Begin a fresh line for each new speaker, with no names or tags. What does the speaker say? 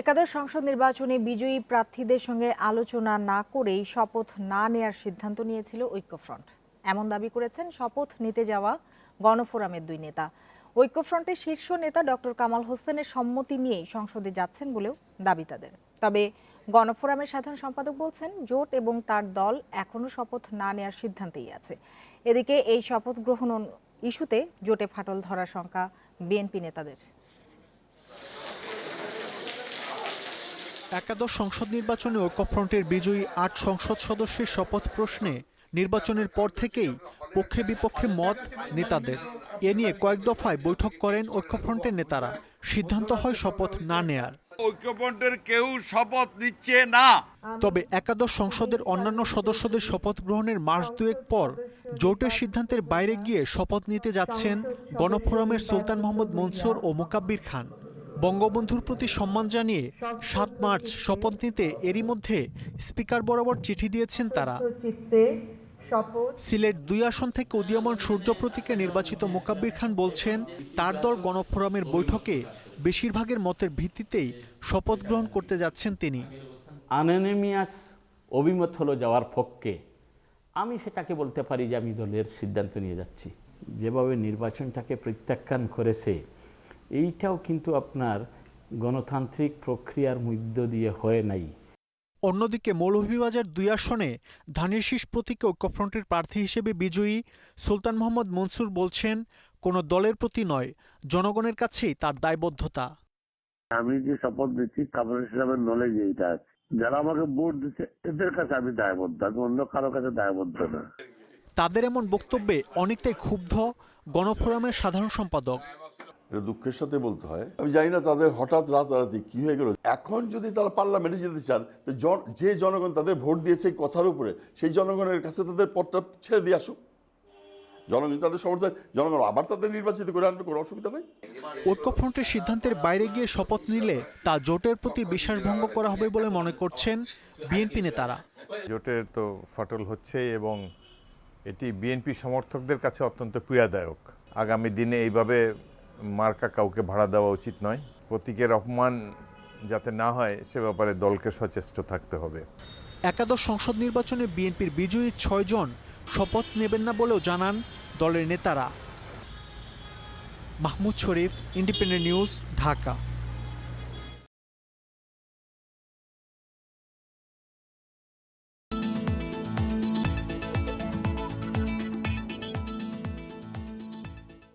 একাদশ সংসদ নির্বাচনে বিজয়ী প্রার্থীদের সঙ্গে আলোচনা না করেই শপথ না নেয়ার সিদ্ধান্ত নিয়েছিল ঐক্যফ্রন্ট। এমন দাবি করেছেন শপথ নিতে যাওয়া গণফোরামের দুই নেতা। ঐক্যফ্রন্টের শীর্ষ নেতা ডক্টর কামাল হোসেনের সম্মতি নিয়েই সংসদে যাচ্ছেন বলেও দাবি তাদের। তবে গণফোরামের সাধারণ সম্পাদক বলছেন, জোট এবং তার দল এখনও শপথ না নেয়ার সিদ্ধান্তেই আছে। এদিকে এই শপথ গ্রহণ ইস্যুতে জোটে ফাটল ধরার শঙ্কা বিএনপি নেতাদের।
একাদশ সংসদ নির্বাচনে ঐক্যফ্রন্টের বিজয়ী আট সংসদ সদস্যের শপথ প্রশ্নে নির্বাচনের পর থেকেই পক্ষে বিপক্ষে মত নেতাদের। এ নিয়ে কয়েক দফায় বৈঠক করেন ঐক্যফ্রন্টের নেতারা। সিদ্ধান্ত হয় শপথ না নেয়ার।
ঐক্যফ্রন্টের কেউ শপথ নিচ্ছে না।
তবে একাদশ সংসদের অন্যান্য সদস্যদের শপথ গ্রহণের মাস দুয়েক পর জোটের সিদ্ধান্তের বাইরে গিয়ে শপথ নিতে যাচ্ছেন গণফোরামের সুলতান মোহাম্মদ মনসুর ও মোকাব্বির খান। বঙ্গবন্ধুর প্রতি সম্মান জানিয়ে সাত মার্চ শপথ নিতে এরই মধ্যে স্পিকার বরাবর চিঠি দিয়েছেন তারা। সিলেট দুই আসন থেকে উদীয়মান সূর্য প্রতীকে নির্বাচিত মোকাব্বির খান বলছেন, তার দল গণফোরামের বৈঠকে বেশিরভাগের মতের ভিত্তিতেই শপথ গ্রহণ করতে যাচ্ছেন তিনি।
আননিমিয়াস অভিমত হলো যাওয়ার পক্ষে। আমি সেটাকে বলতে পারি যে আমি দলের সিদ্ধান্ত নিয়ে যাচ্ছি। যেভাবে নির্বাচনটাকে প্রত্যাখ্যান করেছে এইটাও কিন্তু আপনার গণতান্ত্রিক প্রক্রিয়ার মধ্য দিয়ে হয় নাই।
অন্যদিকে মৌলভীবাজার দুই আসনে ধানের শীষ প্রতীকে ঐক্যফ্রন্টের প্রার্থী হিসেবে বিজয়ী সুলতান মোহাম্মদ মনসুর বলছেন কোনো দলের প্রতি নয় জনগণের কাছেই তার দায়বদ্ধতা।
আমি যে শপথ নিচ্ছি ইসলামের নলেজ এইটা আছে। যারা আমাকে ভোট দিচ্ছে এদের কাছে আমি দায়বদ্ধ আমি অন্য কারও কাছে দায়বদ্ধ না।
তাদের এমন বক্তব্যে অনেকটাই ক্ষুব্ধ গণফোরামের সাধারণ সম্পাদক।
এটা দুঃখের সাথে বলতে হয়। আমি জানি না তাদের হঠাৎ রাতারাতি কি হয়ে গেল। এখন যদি তারা পার্লামেন্টে যেতে চান যে জনগণ তাদের ভোট দিয়েছে এই কথার উপরে সেই জনগণের কাছে তাদের পদটা ছেড়ে দিয়ে আসুক। জনগণ তাদের সমর্থন জনগণ আবার তাদের নির্বাচিত করে আনবে কোনো অসুবিধা নেই।
ঐক্যফ্রন্টের সিদ্ধান্তের বাইরে গিয়ে শপথ নিলে তা জোটের প্রতি বিশ্বাসভঙ্গ করা হবে বলে মনে করছেন বিএনপি নেতারা।
জোটের তো ফাটল হচ্ছে এবং এটি বিএনপি সমর্থকদের কাছে অত্যন্ত পীড়াদায়ক। আগামী দিনে এইভাবে মার্কা কাউকে ভাড়া দেওয়া উচিত নয়। প্রতীকের অপমান যাতে না হয়, সে ব্যাপারে দলকে সচেষ্ট থাকতে হবে।
একাদশ সংসদ নির্বাচনে বিএনপির বিজয়ী ছয়জন শপথ নেবেন না বলেও জানান দলের নেতারা। Mahmud Sharif, Independent News, Dhaka.